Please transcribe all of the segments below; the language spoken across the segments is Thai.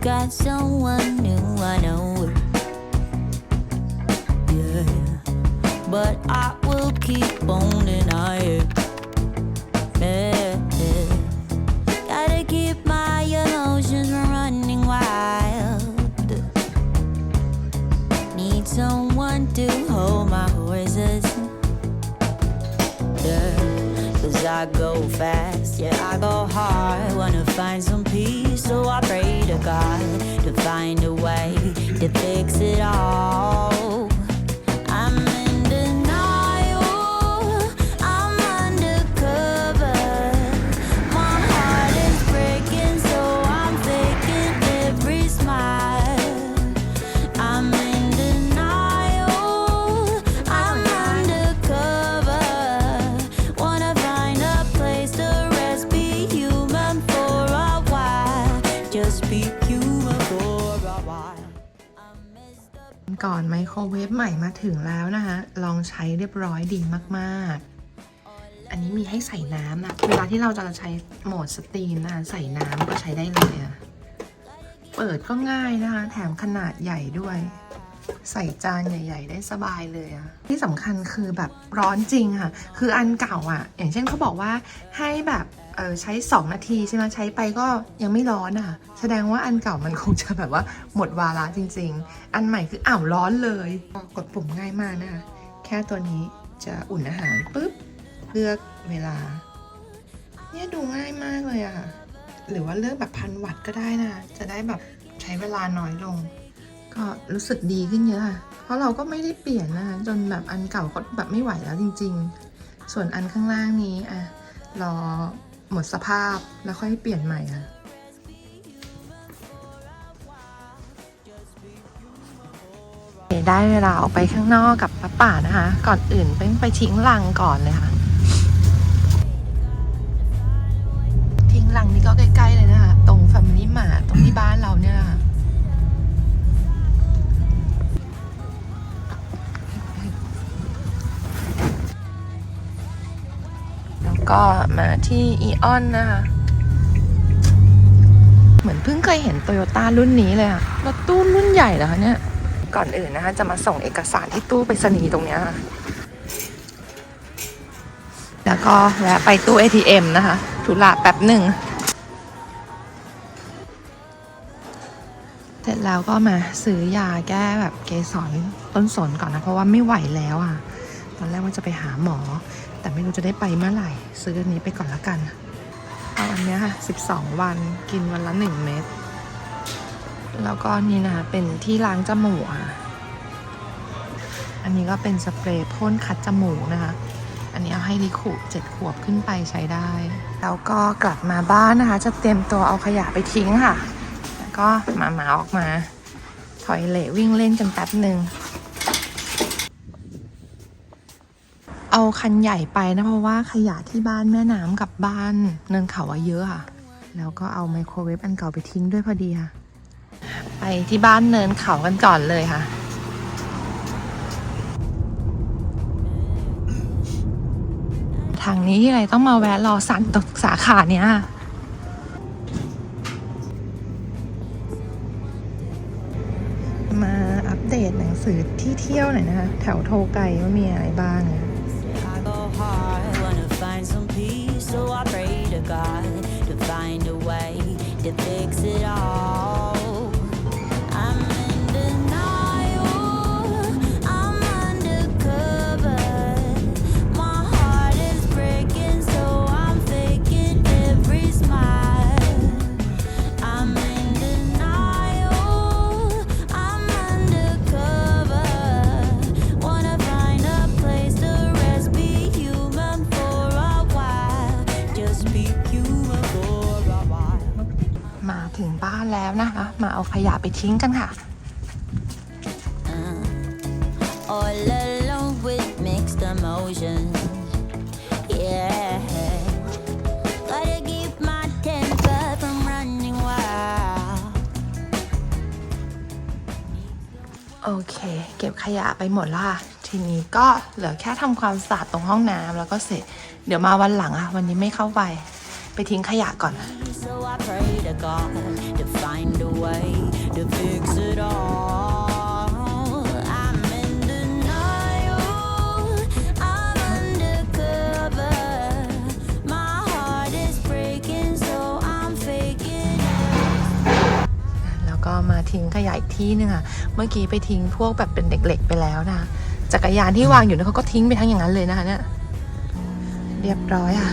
got someone new, I know it. Yeah, but I will keep on denying. Yeah. Gotta keep my emotions running wild. Need someone to hold my horses. Yeah, cause I go fast, God to find a way to fix it all. ก่อนไมโครเวฟใหม่มาถึงแล้วนะคะลองใช้เรียบร้อยดีมากๆ อันนี้มีให้ใส่น้ำนะเวลาที่เราจะใช้โหมดสตรีมนะคะใส่น้ำก็ใช้ได้เลยอะเปิดก็ง่ายนะคะ แถมขนาดใหญ่ด้วย ใส่จานใหญ่ ๆ ได้สบายเลยอะที่สำคัญคือแบบร้อนจริงค่ะ คืออันเก่าอะอย่างเช่นเขาบอกว่าให้แบบ ใช้ 2 นาทีใช่ไหมใช้ไปก็ยังไม่ร้อนอะแสดงว่าอันเก่ามันคงจะแบบว่าหมดวาระจริง ๆ อันใหม่คืออ้าวร้อนเลย กดปุ่มง่ายมากนะคะแค่ตัวนี้จะอุ่นอาหารปุ๊บเลือกเวลา เนี่ยดูง่ายมากเลยอะค่ะ หรือว่าเลือกแบบพันวัตต์ก็ได้นะ จะได้แบบใช้เวลาน้อยลง ก็รู้สึกดีขึ้นเยอะอะเพราะเราก็ไม่ได้เปลี่ยนนะคะจนแบบอันเก่าก็แบบไม่ไหวแล้วจริง ๆ ส่วนอันข้างล่างนี้อะรอ หมดสภาพแล้วค่อยเปลี่ยนใหม่อะได้เวลาออกไปข้างนอกกับป้าป่านะคะ ก่อนอื่นเป็นไปทิ้งลังก่อนเลยค่ะ ก็มาที่อีออนนะคะ เหมือนเพิ่งเคยเห็นโตโยต้ารุ่นนี้เลยอะรถตู้รุ่นใหญ่เหรอคะเนี่ย ก่อนอื่นนะคะ จะมาส่งเอกสารที่ตู้ไปรษณีย์ตรงเนี้ยค่ะ แล้วก็แวะไปตู้ ATM นะคะธุระแป๊บหนึ่ง เสร็จแล้วก็มาซื้อยาแก้แบบเกสรต้นสนก่อนนะ เพราะว่าไม่ไหวแล้วอะ ตอนแรกว่าจะไปหาหมอ แต่ไม่รู้จะได้ไปเมื่อไหร่ ซื้ออันนี้ไปก่อนละกัน เอาอันนี้ค่ะ 12 วันกินวันละ 1 เม็ดแล้วก็นี่นะคะเป็นที่ล้างจมูกอะ อันนี้ก็เป็นสเปรย์พ่นคัดจมูกนะคะ อันนี้เอาให้ลิคุเจ็ดขวบขึ้นไปใช้ได้ แล้วก็กลับมาบ้านนะคะ จะเตรียมตัวเอาขยะไปทิ้งค่ะ แล้วก็หมาหมาออกมา ถอยเหละวิ่งเล่นกันแป๊บหนึ่ง เอาคันใหญ่ไปนะเพราะว่าขยะที่บ้านแม่น้ำกับบ้านเนินเขาอะเยอะค่ะ แล้วก็เอาไมโครเวฟอันเก่าไปทิ้งด้วยพอดีค่ะ ไปที่บ้านเนินเขากันก่อนเลยค่ะทางนี้ที่ไรต้องมาแวะรอสันตกสาขาเนี้ยมาอัปเดตหนังสือที่เที่ยวหน่อยนะคะ แถวโทไกว่ามีอะไรบ้างอะ God to find a way to fix it all. ไปทิ้งกันค่ะ All alone with mixed emotions. Yeah. Gotta keep my temper from running wild. โอเค เก็บขยะไปหมดและค่ะทีนี้ก็เหลือแค่ทำความสะอาดตรงห้องน้ำแล้วก็เสร็จ เดี๋ยวมาวันหลังอะวันนี้ไม่เข้าไป ไปทิ้งขยะก่อน So I pray to God to find a way to fix it all. I'm in denial. I'm undercover. My heart is breaking, so I'm faking it. แล้วก็มาทิ้งขยะอีกที่หนึงอะเมื่อกี้ไปทิ้งพวกแบบเป็นเด็กเหล็กไปแล้วนะจักรยานที่วางอยู่เนี่ยเขาก็ทิ้งไปทั้งอย่างนั้นเลยนะคะเนี่ย เรียบร้อยอะ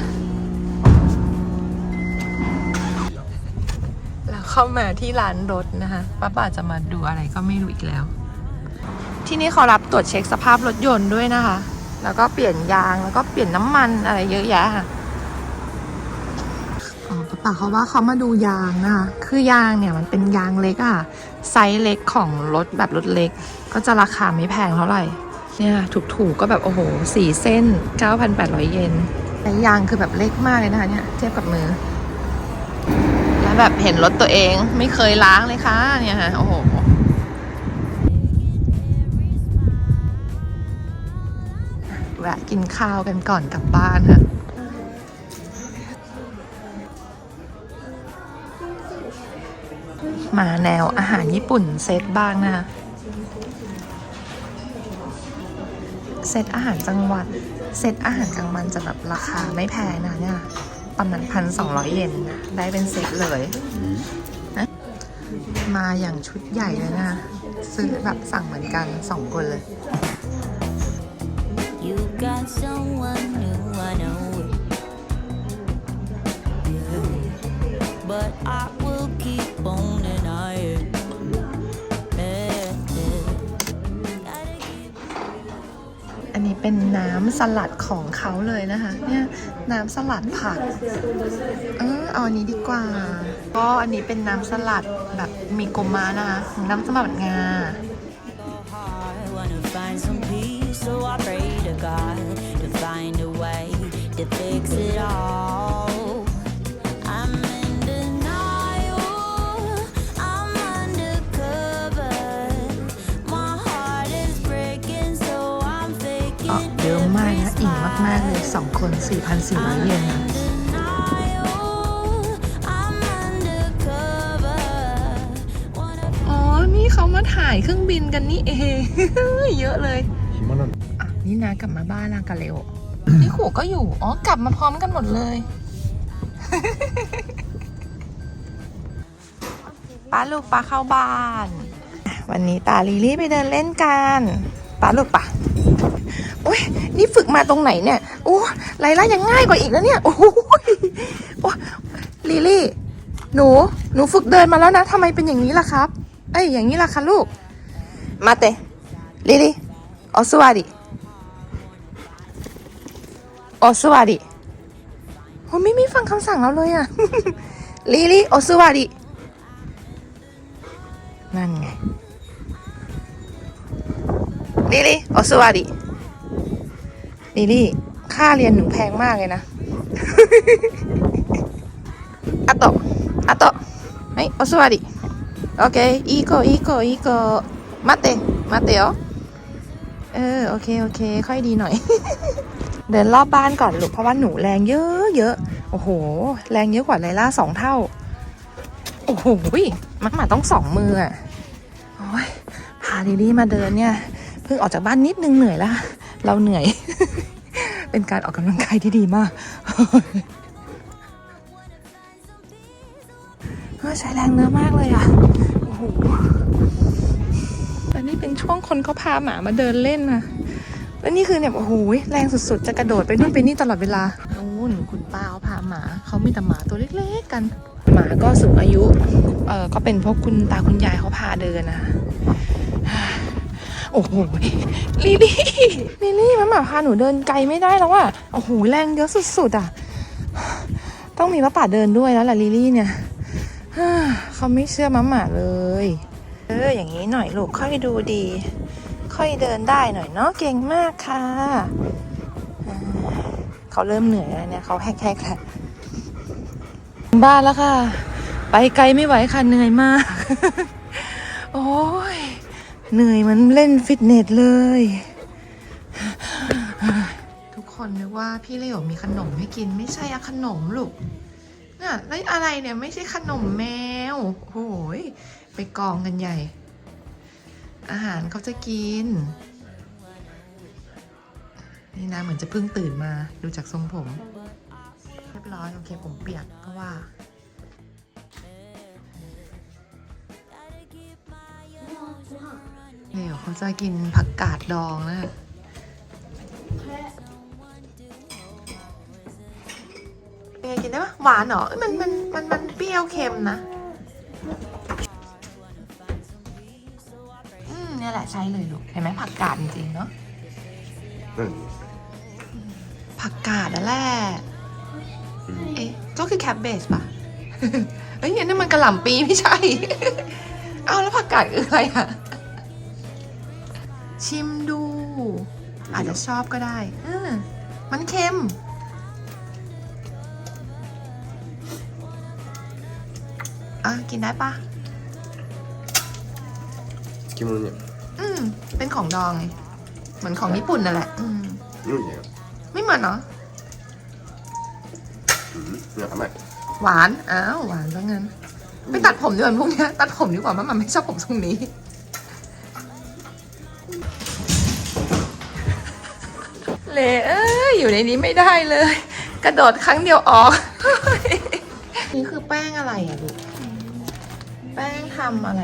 เข้ามาที่ร้านรถนะคะป้าป่าจะมาดูอะไรก็ไม่รู้อีกแล้ว ที่นี่เขารับตรวจเช็คสภาพรถยนต์ด้วยนะคะ แล้วก็เปลี่ยนยางแล้วก็เปลี่ยนน้ำมันอะไรเยอะแยะค่ะป้าป่าเขาว่าเขามาดูยางนะคะ คือยางเนี่ยมันเป็นยางเล็กอะไซส์เล็กของรถแบบรถเล็ก ก็จะราคาไม่แพงเท่าไหร่เนี่ยถูกๆก็แบบโอ้โหสี่เส้น 9,800 เยนแต่ยางคือแบบเล็กมากเลยนะคะเนี่ยเทียบกับมือ แบบเห็นรถตัวเองไม่เคยล้างเลยค่ะเนี่ยฮะโอ้โหแวะกินข้าวกันก่อนกลับบ้านค่ะมาแนวอาหารญี่ปุ่นเซตบ้างนะคะเซตอาหารจังหวัด เซตอาหารกลางวันจะแบบราคาไม่แพงนะเนี่ย ประมาณพันสองร้อยเยนนะได้เป็นเซตเลยนะมาอย่างชุดใหญ่เลยนะคะซื้อแบบสั่งเหมือนกันสองคนเลย You got someone new, I know it. Yeah. But I เป็นน้ำสลัดของเขาเลยนะคะ เนี่ยน้ำสลัดผัก เออเอาอันนี้ดีกว่า ก็อันนี้เป็นน้ำสลัดแบบมีโกมานะคะน้ำสลัดงา to fix it all. มากเลยสองคน 4,400 เยนอ๋อ นี่เขามาถ่ายเครื่องบินกันนี่เอง เยอะเลยนี่นะกลับมาบ้านนางกะเร็ว นี่ขู่ก็อยู่ อ๋อ กลับมาพร้อมกันหมดเลย ป้าลูกป้าเข้าบ้าน วันนี้ตาลีลี่ไปเดินเล่นกันป้าลูกป้า โอ้ยนี่ฝึกมาตรงไหนเนี่ยโอ้ไลล่ายังง่ายกว่าอีกแล้วเนี่ย โอ้โหโอ้ลีลี่ หนู หนูฝึกเดินมาแล้วนะทำไมเป็นอย่างนี้ล่ะครับ เอ้ย อย่างนี้ล่ะคะลูก มาเตลิลี่ออสวัสดีออสวัสดีโอ้ไม่มีฟังคำสั่งเราเลยอะลิลี่ออสวัสดีนั่นไงลิลี่ออสวัสดี ลิลี่ค่าเรียนหนูแพงมากเลยนะ อะโตะอะโตะはいお座りオッケーいい子いい子いい子待って待ってよเออโอเคโอเค ค่อยดีหน่อย เดินรอบบ้านก่อนลูกเพราะว่าหนูแรงเยอะเยอะโอ้โห แรงเยอะกว่าไลล่าสองเท่า โอ้โหมันหมาต้องสองมืออ่ะโอ้ยพาลิลี่มาเดินเนี่ย เพิ่งออกจากบ้านนิดนึงเหนื่อยแล้ว เราเหนื่อย เป็นการออกกำลังกายที่ดีมากเออใช้แรงเนื้อมากเลยอะ โอ้โหแต่นี่เป็นช่วงคนเขาพาหมามาเดินเล่นนะแล้วนี่คือเนี่ยโอ้โหแรงสุดๆ จะกระโดดไปนู่นไปนี่ตลอดเวลานู่นคุณป้าเขาพาหมา เขามีแต่หมาตัวเล็กๆกัน หมาก็สูงอายุ เออก็เป็นพวกคุณตาคุณยายเขาพาเดินนะ โอ้โหลิลี่ลิลี่มันหมาพาหนูเดินไกลไม่ได้แล้วอะโอ้โหแรงเยอะสุดๆอะต้องมีป้าป่าเดินด้วยแล้วล่ะลิลี่เนี่ยฮ่าเขาไม่เชื่อมาหมาเลย เอออย่างนี้หน่อยลูกค่อยดูดี ค่อยเดินได้หน่อยเนาะเก่งมากค่ะอ่าเขาเริ่มเหนื่อยแล้วเนี่ยเขาแฮกๆแล้วบ้านแล้วค่ะ ไปไกลไม่ไหวค่ะเหนื่อยมาก โอ้ย เหนื่อยเหมันเล่นฟิตเนสเลย ทุกคนนึกว่าพี่เลโอมีขนมให้กินไม่ใช่อะขนมลูกน่ะแล้วอะไรเนี่ยไม่ใช่ขนมแมวโอ้โหยไปกองกันใหญ่ อาหารเขาจะกิน นี่นะเหมือนจะเพิ่งตื่นมาดูจากทรงผม เรียบร้อยโอเคผมเปียกก็ว่า เดี๋ยวเขาจะกินผักกาดดองนะเป็นไงกินได้ปะหวานเหรอเอ้ยมันมันมันมันเปรี้ยวเค็มนะ อืมเนี่ยแหละใช้เลยลูกเห็นไหมผักกาดจริงๆเนาะ何ผักกาดอะแหละเอ๊ะก็คือแคบเบสป่ะเอ้ยอันนี่มันกระหล่ำปีไม่ใช่ เอาแล้วผักกาดคืออะไรอะ ชิมดู อาจจะชอบก็ได้ อืมันเค็ม อะ กินได้ปะกินมันเนี่ยอืม เป็นของดองไงเหมือนของญี่ปุ่นนั่นแหละ อืมนี่เนี่ยไม่เหมือนเนาะเนี่อทำไมหวาน อ้าว หวานซะงั้น ไปตัดผมดีกว่าพวกเนี้ย ตัดผมดีกว่ามันมันไม่ชอบผมทรงนี้ เลเอ้ย อยู่ในนี้ไม่ได้เลย กระโดดครั้งเดียวออก นี่คือแป้งอะไรอ่ะลูก แป้งทำอะไร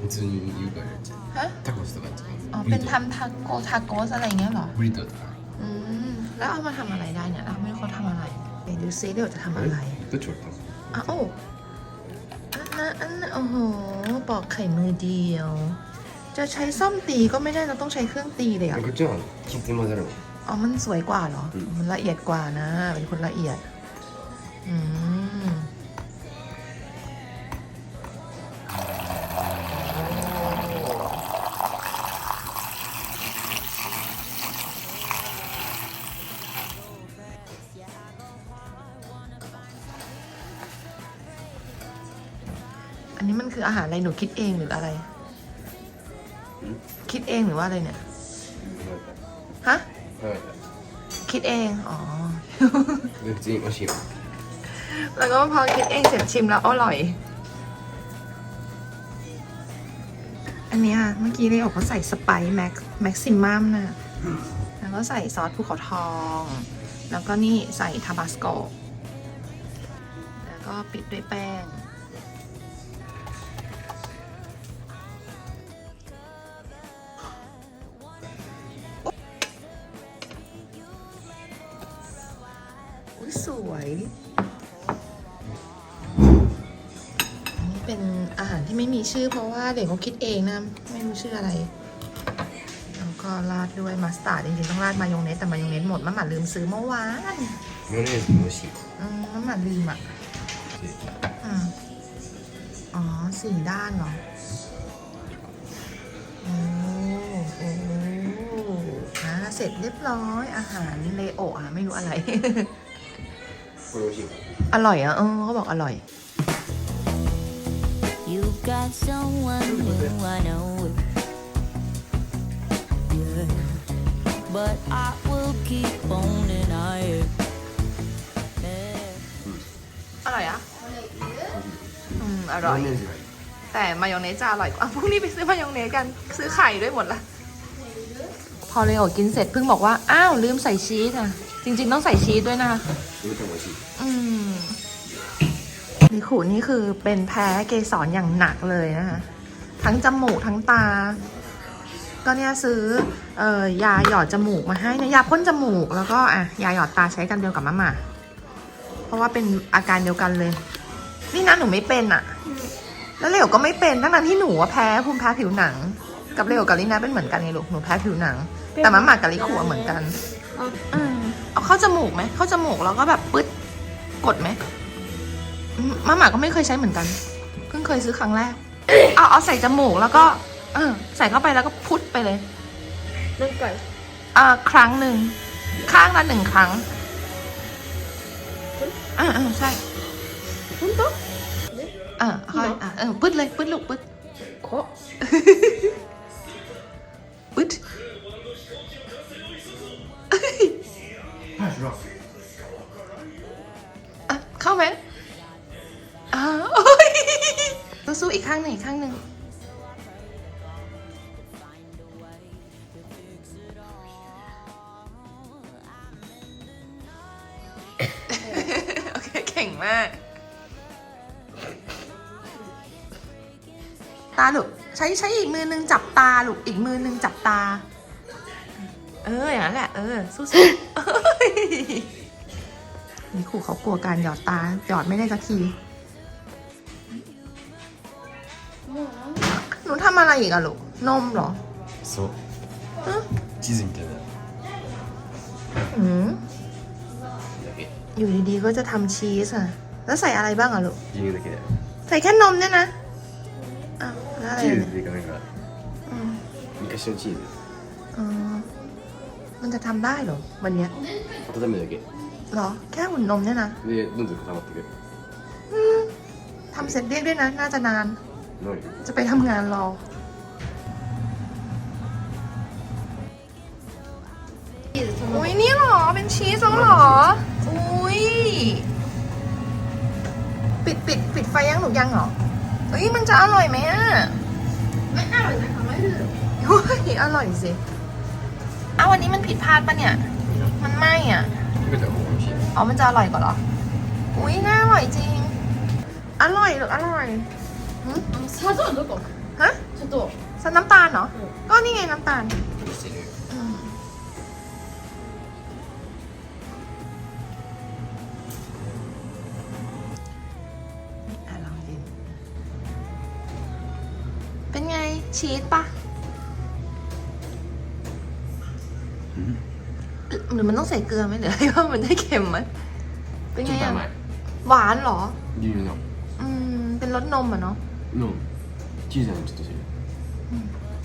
普通に言うからやっちゃ ฮะ うタコスとかやっちゃ อ๋อ う เป็นทำทาโกทาโกสอะไรเงี้ยเหรอ ブリトーとか อืม แล้วเอามาทำอะไรได้เนี่ยเราไม่รู้เขาทำอะไรเดี๋ยวดูซิเดี๋ยวจะทำอะไร どっち割ったの อ้าวโอ้อันนั้นอันนั้นโอ้โห ปอกไข่มือเดียว จะใช้ซ่อมตีก็ไม่ได้เราต้องใช้เครื่องตีเลยอ่ะ こっちは切って混ぜるの อ๋อ มันสวยกว่าเหรออืมมันละเอียดกว่านะ เป็นคนละเอียด อืมอันนี้มันคืออาหารอะไรหนูคิดเองหรืออะไร คิดเองหรือว่าอะไรเนี่ย คิดเอง อ๋อ เรื่จริงมาชิมแล้วก็พอคิดเองเสร็จชิมแล้วอร่อย อันเนี้ยเมื่อกี้เลยออกเขาใส่สไปซ์แม็กแม็กซิมัมนะ แล้วก็ใส่ซอสภูเขาทอง แล้วก็นี่ใส่ทาบาสโก แล้วก็ปิดด้วยแป้ง็นอาหารที่ไม่มีชื่อ เพราะว่าเด็กเขาคิดเองนะ ไม่รู้ชื่ออะไร แล้วก็ราดด้วยมัสตาร์ดจริงๆต้องราดมายองเนสแต่มายองเนสหมดมัมหมาลืมซื้อเมื่อวานโยเนสโมชิอืมัมหมาลืมอะอ๋อสี่ด้านเหรอโอ้โหเสร็จเรียบร้อยอาหารเลโออะไม่รู้อะไรอร่อยอะเออเขาบอกอร่อย got someone who I know. Yeah. But I will keep on and I. Yeah. อร่อยอะอร่อย แต่มายองเนสจะอร่อยกว่าพรุ่งนี้ไปซื้อมายองเนสกัน ซื้อไข่ด้วยหมดละ พอเลโอกินเสร็จเพิ่งบอกว่า อ้าว ลืมใส่ชีสอะ จริง ๆ ต้องใส่ชีสด้วยนะคะ อืม ลิขูนี่คือเป็นแพ้เกสรอย่างหนักเลยนะคะทั้งจมูกทั้งตา ก็เนี่ยซื้อเอ่อยาหยอดจมูกมาให้นะยาพ่นจมูกแล้วก็อะยาหยอดตาใช้กันเดียวกับมะหมาเพราะว่าเป็นอาการเดียวกันเลย นี่นะหนูไม่เป็นอะแล้วเลวก็ไม่เป็นทั้งนั้นที่หนูว่าแพ้ภูมิแพ้ผิวหนัง กับเลวกับลินาเป็นเหมือนกันไงลูกหนูแพ้ผิวหนัง แต่มะหมากับลิขูอะเหมือนกันอืมเอาเข้าจมูกไหมเข้าจมูกแล้วก็แบบปึ๊ดกดไหมอื มาหมาก็ไม่เคยใช้เหมือนกัน เพิ่งเคยซื้อครั้งแรก เอาเอาใส่จมูกแล้วก็ เออ ใส่เข้าไปแล้วก็พุทธไปเลยนั่งก่อนอ่าครั้งหนึ่ง ข้างละหนึ่งครั้งอ่าอ่าใช่พุทโตอ่าค่อยอ่าเออพุทเลยพุทลูกพุทโค ใช้ใช้อีกมือนึงจับตาลูกอีกมือนึงจับตา เออ อย่างนั้นแหละ เออ สู้ๆเอ้ยนี่ครูเขากลัวการหยอดตา หยอดไม่ได้สักที หนูทำอะไรอีกอะลูก นมเหรอ そううんチーズみたいな อืม だけ อยู่ดีๆ ก็จะทำชีสอะแล้วใส่อะไรบ้างอะลูก 牛乳だけだよ ใส่แค่นมเนี่ยนะ อ้าวแล้วอะไร チー เนี่ย ズっていうかなんか อืม 昔のチーズ อ๋อมันจะทำได้เหรอ วันเนี้ย 温めるだけ เหรอ แค่หุ่นนมเนี่ยนะ でどんどん固まっていく ทำเสร็จเรียกด้วยนะ น่าจะนาน 何 จะไปทำงานรอ อุ้ยนี่เหรอ เป็นชีสแล้วเหรอ อุ้ย ปิดปิดปิดไฟยังหนูยังเหรอเอ้ย มันจะอร่อยไหมอ่ะ ไม่อร่อยนะคะไม่ดื้อ้ยอร่อยสิอ้าววันนี้มันผิดพลาดปะเนี่ย มันไม่อะไม่แต่ผมชิมอ๋อมันจะอร่อยกว่าเหรอ อุ้ยน่าอร่อยจริง อร่อยหรืออร่อยหึ 사전 넣을 거. ฮะ 저도 ใส่น้ำตาลเหรอ ก็นี่ไงน้ำตาล ชีสปะหรือมันต้องใส่เกลือไหมหรืออะไรว่ามันได้เค็มมั้ยเป็นไงอะหวานเหรอดีเนาะอืมเป็นรสนมอะเนาะนมชีสอะไรตัวเสีย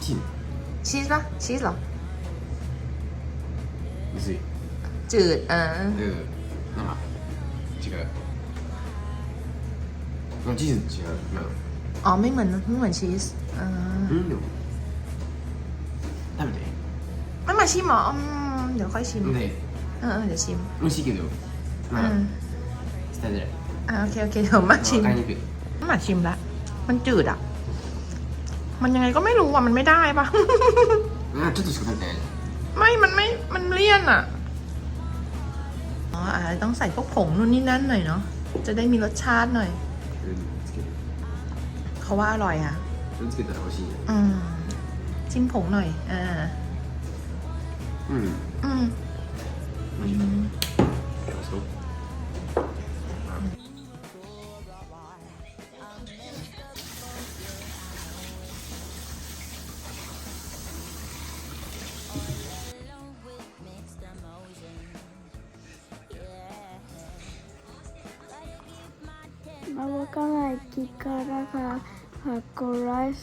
ชีสชีสปะชีสเหรอไม่สิจืดอ่าเออนั่นหรอ違うまあ事実違うな อ๋อ ไม่เหมือนไม่เหมือนชีสอ่า うんでも食べて ไม่มาชิมเหรออืมเดี๋ยวค่อยชิม ね เออเออเดี๋ยวชิม 美味しいけどま อื あ ม 伝えづらい อ่าโอเคโอเคเดี๋ยวมาชิม 分かりにくい มาชิมละ มันจืดอ่ะ มันยังไงก็ไม่รู้อ่ะ มันไม่ได้ปะ あちょっとしか食べてない ไม่ มันไม่ มันเลี่ยนอ่ะ อ๋ออาจจะต้องใส่พวกผงนู่นนี่นั่นหน่อยเนาะ จะได้มีรสชาติหน่อย うん つける เขาว่าอร่อยอ่ะ それつけたら美味しいね อืม จิ้มผงหน่อย อ่า うん อืม 美味しいそう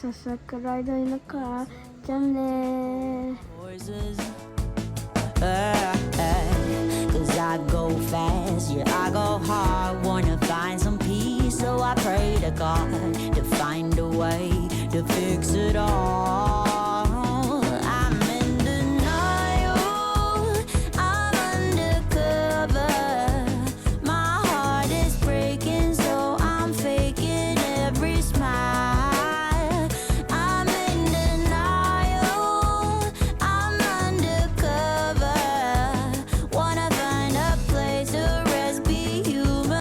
So I could ride in the car someday. Cause I go fast, yeah, I go hard. Wanna find some peace, so I pray to God to find a way to fix it all.